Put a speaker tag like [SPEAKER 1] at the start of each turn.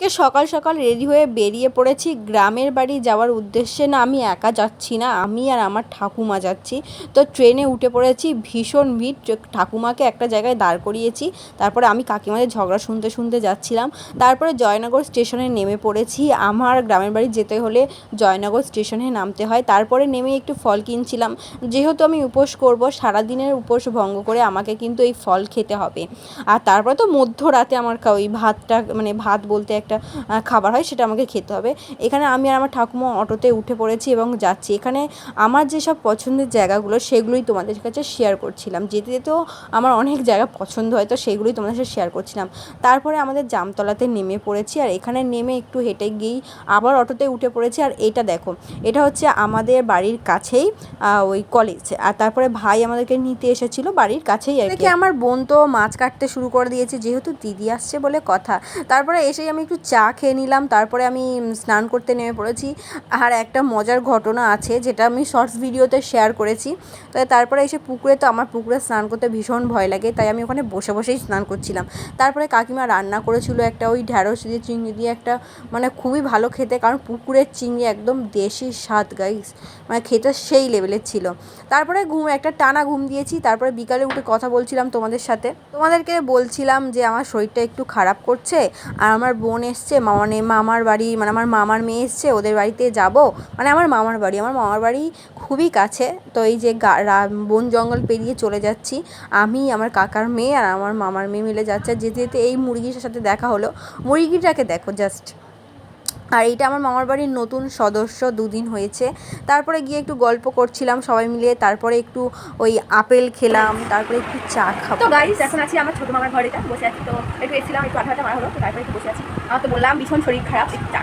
[SPEAKER 1] কে সকাল সকাল রেডি হয়ে বেরিয়ে পড়েছি। গ্রামের বাড়ি যাওয়ার উদ্দেশ্যে না আমি একা যাচ্ছি না, আমি আর আমার ঠাকুমা যাচ্ছি। তো ট্রেনে উঠে পড়েছি, ভীষণ ভিড়। ঠাকুমাকে একটা জায়গায় দাঁড় করিয়েছি। তারপরে আমি কাকিমাদের ঝগড়া শুনতে শুনতে যাচ্ছিলাম। তারপরে জয়নগর স্টেশনে নেমে পড়েছি। আমার গ্রামের বাড়ি যেতে হলে জয়নগর স্টেশনে নামতে হয়। তারপরে নেমে একটু ফল কিনছিলাম। যেহেতু আমি উপোস করব, সারাদিনের উপোস ভঙ্গ করে আমাকে কিন্তু এই ফল খেতে হবে। আর তারপরে তো মধ্যরাতে আমার ওই ভাতটা মানে ভাত বলতে একটা খাবার হয় সেটা আমাকে খেতে হবে। এখানে আমি আর আমার ঠাকুমা অটোতে উঠে পড়েছি এবং যাচ্ছি। এখানে আমার যেসব পছন্দের জায়গাগুলো সেগুলোই তোমাদের কাছে শেয়ার করছিলাম। যেতে যেতেও আমার অনেক জায়গা পছন্দ হয়, তো সেগুলোই তোমাদের সাথে শেয়ার করছিলাম। তারপরে আমাদের জামতলাতে নেমে পড়েছি আর এখানে নেমে একটু হেঁটে গিয়েই আবার অটোতে উঠে পড়েছি। আর এটা দেখো, এটা হচ্ছে আমাদের বাড়ির কাছেই ওই কলেজ আর তারপরে ভাই আমাদেরকে নিতে এসেছিল বাড়ির কাছেই আর কি। আমার বোন তো মাছ কাটতে শুরু করে দিয়েছে, যেহেতু দিদি আসছে বলে কথা। তারপরে এসেই আমি একটু চা খেয়ে নিলাম, তারপরে আমি স্নান করতে নেমে পড়েছি। আর একটা মজার ঘটনা আছে, যেটা আমি শর্টস ভিডিওতে শেয়ার করেছি। তো তারপরে এসে পুকুরে, তো আমার পুকুরে স্নান করতে ভীষণ ভয় লাগে, তাই আমি ওখানে বসে বসেই স্নান করছিলাম। তারপরে কাকিমা রান্না করেছিল একটা ওই ঢ্যাঁড়স দিয়ে চিংড়ি দিয়ে একটা মানে খুবই ভালো খেতে, কারণ পুকুরের চিংড়ি একদম দেশি স্বাদ গাইস মানে খেতে সেই লেভেলের ছিল। তারপরে ঘুম, একটা টানা ঘুম দিয়েছি, তারপরে বিকালে উঠে কথা বলছিলাম তোমাদের সাথে। তোমাদেরকে বলছিলাম যে, আমার শরীরটা একটু খারাপ করছে, আর আমার বোন এসছে মানে মামার বাড়ি মানে আমার মামার মেয়ে এসছে, ওদের বাড়িতে যাব। মানে আমার মামার বাড়ি, আমার মামার বাড়ি খুবই কাছে। তো এই যে বন জঙ্গল পেরিয়ে চলে যাচ্ছি। আমি, আমার কাকার মেয়ে আর আমার মামার মেয়ে মিলে যাচ্ছে। যেতে যেতে এই মুরগিটার সাথে দেখা হলো। মুরগিটাকে দেখো জাস্ট আর এইটা আমার মামার বাড়ির নতুন সদস্য, দুদিন হয়েছে। তারপরে গিয়ে একটু গল্প করছিলাম সবাই মিলে, তারপরে একটু ওই আপেল খেলাম, তারপরে একটু চা খাব।
[SPEAKER 2] তো গাইস এখন আছি আমার ছোট মামার ঘরে বসে আছি তো, একটু এসেছিলাম, একটু আঠা আঠা মারা হলো, তো তারপরে একটু বসে আছি। আমার তো বললাম, ভীষণ শরীর খারাপ, একটু চা